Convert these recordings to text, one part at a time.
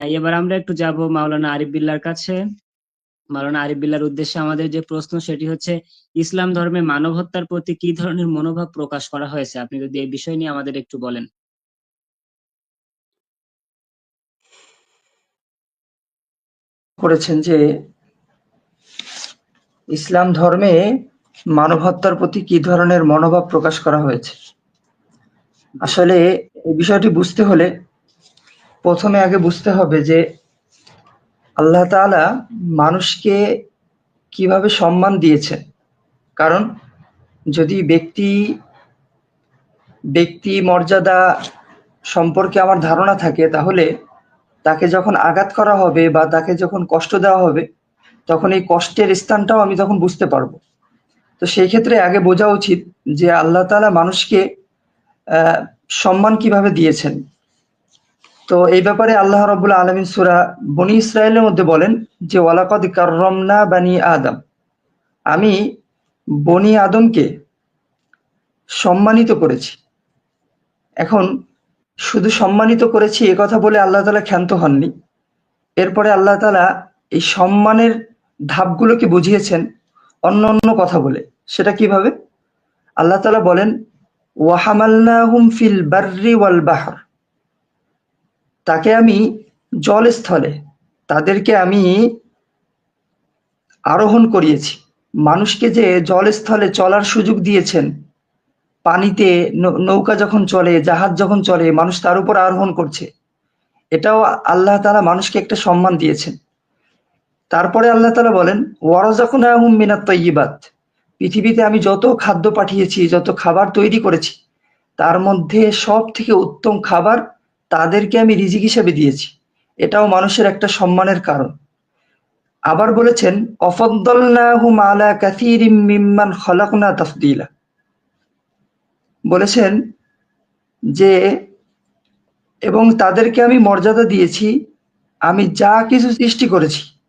এবার আমরা একটু যাব মাওলানা আরিফ বিল্লার কাছে। মাওলানা আরিফ বিল্লার উদ্দেশ্যে আমাদের যে প্রশ্ন, সেটি হচ্ছে, ইসলাম ধর্মে মানব হত্যার প্রতি কি ধরনের মনোভাব প্রকাশ করা হয়েছে? আপনি যদি এই বিষয় নিয়ে আমাদের একটু বলেন। করেছেন যে, ইসলাম ধর্মে মানব হত্যার প্রতি কি ধরনের মনোভাব প্রকাশ করা হয়েছে? আসলে এই বিষয়টি বুঝতে হলে প্রথমে আগে বুঝতে হবে যে আল্লাহ তাআলা মানুষকে কীভাবে সম্মান দিয়েছেন। কারণ যদি ব্যক্তি ব্যক্তি মর্যাদা সম্পর্কে আমার ধারণা থাকে, তাহলে তাকে যখন আঘাত করা হবে বা তাকে যখন কষ্ট দেওয়া হবে, তখন এই কষ্টের স্থানটাও আমি তখন বুঝতে পারব। তো সেই ক্ষেত্রে আগে বোঝা উচিত যে আল্লাহ তালা মানুষকে সম্মান কীভাবে দিয়েছেন। তো এই ব্যাপারে আল্লাহ রবুল্লা আলমিন সুরা বনি ইসরায়েলের মধ্যে বলেন যে, ওয়ালাকদ কাররমনা বানি আদম। আমি বনি আদমকে সম্মানিত করেছি। এখন শুধু সম্মানিত করেছি এ কথা বলে আল্লাহ তালা ক্ষান্ত হননি। এরপরে আল্লাহ তালা এই সম্মানের ধাপগুলোকে বুঝিয়েছেন অন্য অন্য কথা বলে। সেটা কীভাবে? আল্লাহ তালা বলেন ওয়াহামাল্লাহুম ফিল বার্রি ওয়াল বাহর। তাকে আমি জলস্থলে, তাদেরকে আমি আরোহণ করিয়েছি। মানুষকে যে জলস্থলে চলার সুযোগ দিয়েছেন, পানিতে নৌকা যখন চলে, জাহাজ যখন চলে, মানুষ তার উপর আরোহণ করছে। এটাও আল্লাহ তালা মানুষকে একটা সম্মান দিয়েছেন। তারপরে আল্লাহ তালা বলেন, ওয়ারাযাকনাহুম মিনাত তাইয়্যিবাত। পৃথিবীতে আমি যত খাদ্য পাঠিয়েছি, যত খাবার তৈরি করেছি, তার মধ্যে সব থেকে উত্তম খাবার তাদেরকে আমি রিজিক হিসেবে দিয়েছি। এটাও মানুষের একটা সম্মানের কারণ। আবার বলেছেন তাফদীলা। বলেছেন যে, এবং তাদেরকে আমি মর্যাদা দিয়েছি, আমি যা কিছু সৃষ্টি করেছি,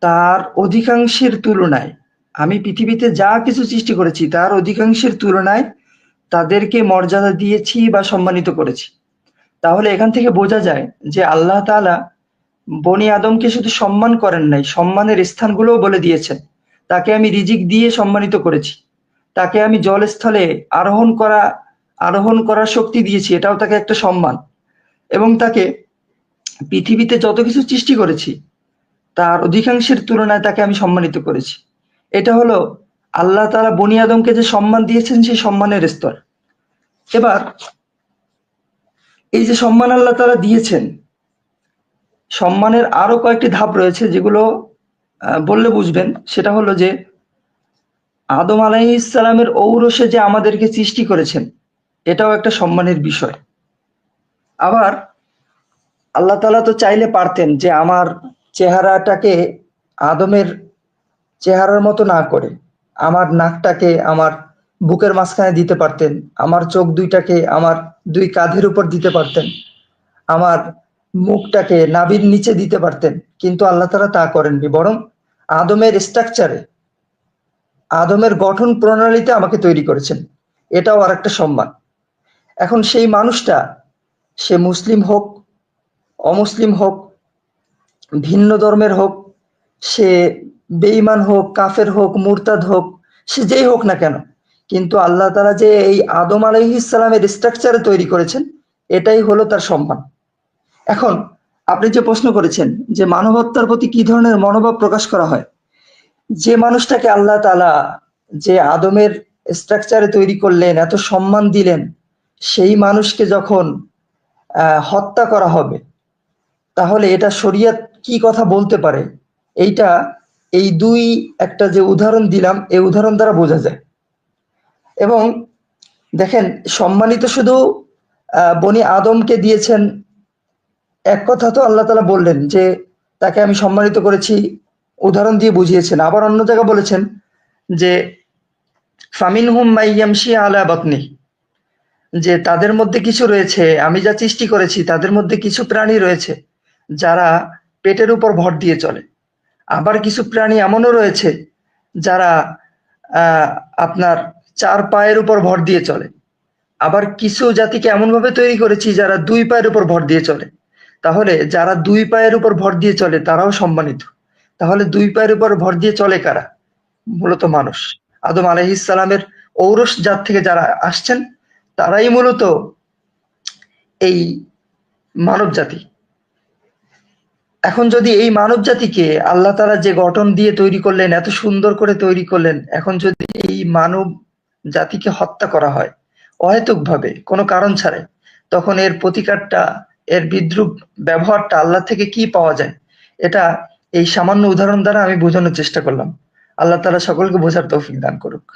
তার অধিকাংশের তুলনায়, আমি পৃথিবীতে যা কিছু সৃষ্টি করেছি, তার অধিকাংশের তুলনায় তাদেরকে মর্যাদা দিয়েছি বা সম্মানিত করেছি। তাহলে এখান থেকে বোঝা যায় যে আল্লাহ তালা বনি আদমকে শুধু সম্মান করেন নাই, সম্মানের স্থানগুলোও বলে দিয়েছেন। তাকে আমি রিজিক দিয়ে সম্মানিত করেছি। তাকে আমি জলস্থলে আরোহণ করা, আরোহণ করার শক্তি দিয়েছি, এটাও তাকে একটা সম্মান। এবং তাকে পৃথিবীতে যত কিছু সৃষ্টি করেছি, তার অধিকাংশের তুলনায় তাকে আমি সম্মানিত করেছি। এটা হলো আল্লাহ তাআলা বনি আদমকে যে সম্মান দিয়েছেন, সেই সম্মানের স্তর। এবার এই যে সম্মান আল্লাহ তাআলা দিয়েছেন, সম্মানের আরও কয়েকটি ধাপ রয়েছে যেগুলো বললে বুঝবেন। সেটা হলো যে, আদম আলাইহিস সালামের ঔরসে যে আমাদেরকে সৃষ্টি করেছেন, এটাও একটা সম্মানের বিষয়। আবার আল্লাহ তালা তো চাইলে পারতেন যে আমার চেহারাটাকে আদমের চেহারার মতো না করে, আমার নাকটাকে, আমার বুকের মাঝখানে দিতে পারতেন। আমার চোখ দুইটাকে আমার দুই কাঁধের উপর দিতে পারতেন। আমার মুখটাকে নাভির নিচে দিতে পারতেন। কিন্তু আল্লাহ তারা তা করেননি। বরং আদমের স্ট্রাকচারে, আদমের গঠন প্রণালীতে আমাকে তৈরি করেছেন। এটাও আর একটা সম্মান। এখন সেই মানুষটা, সে মুসলিম হোক, অমুসলিম হোক, ভিন্ন ধর্মের হোক, সে বেঈমান হোক, কাফের হোক, মুরতাদ হোক, সে যেই হোক না কেন কিন্তু আল্লাহ তাআলা যে এই আদম আলাইহিস সালামের স্ট্রাকচারে তৈরি করেছেন, এটাই হলো তার সম্মান। এখন আপনি যে প্রশ্ন করেছেন যে মানবতার প্রতি কি ধরনের মনোভাব প্রকাশ করা হয়, যে মানুষটাকে আল্লাহ তালা যে আদমের স্ট্রাকচারে তৈরি করলেন, এত সম্মান দিলেন, সেই মানুষকে যখন হত্যা করা হবে, তাহলে এটা শরিয়ত কি কথা বলতে পারে? এইটা, এই দুই একটা যে উদাহরণ দিলাম, এই উদাহরণ দ্বারা বোঝা যায়। এবং দেখেন, সম্মানিত শুধু বনি আদমকে দিয়েছেন, এক কথা তো আল্লাহ তাআলা বললেন যে, তাকে আমি সম্মানিত করেছি, উদাহরণ দিয়ে বুঝিয়েছেন। আবার অন্য জায়গায় বলেছেন যে ফামিন হুম মাইয়ামশি আলা বাতনি, যে তাদের মধ্যে কিছু রয়েছে, আমি যা সৃষ্টি করেছি, তাদের মধ্যে কিছু প্রাণী রয়েছে, যারা পেটের উপর ভর দিয়ে চলে। আবার কিছু প্রাণী এমনও রয়েছে, যারা আপনার চার পায়ের উপর ভর দিয়ে চলে। আবার কিছু জাতিকে এমন ভাবে তৈরি করেছি যারা দুই পায়ের উপর ভর দিয়ে চলে। তাহলে যারা দুই পায়ের উপর ভর দিয়ে চলে, তারাও সম্মানিত। তাহলে দুই পায়ের উপর ভর দিয়ে চলে কারা? মূলত মানুষ। আদম আলাইহিসসালামের ঔরস জাত থেকে যারা আসছেন, তারাই মূলত এই মানব জাতি। এখন যদি এই মানব জাতিকে আল্লাহ তারা যে গঠন দিয়ে তৈরি করলেন, এত সুন্দর করে তৈরি করলেন, এখন যদি এই মানব জাতিকে হত্যা করা হয়। অহেতুক ভাবে কোনো কারণ ছাড়াই। তখন এর প্রতিকারটা, এর বিদ্রুপ ব্যবহারটা আল্লাহ থেকে কি পাওয়া যায়? এটা এই সামান্য উদাহরণ দ্বারা আমি বোঝানোর চেষ্টা করলাম। আল্লাহ তারা সকলকে বোঝার তৌফিক দান করুক।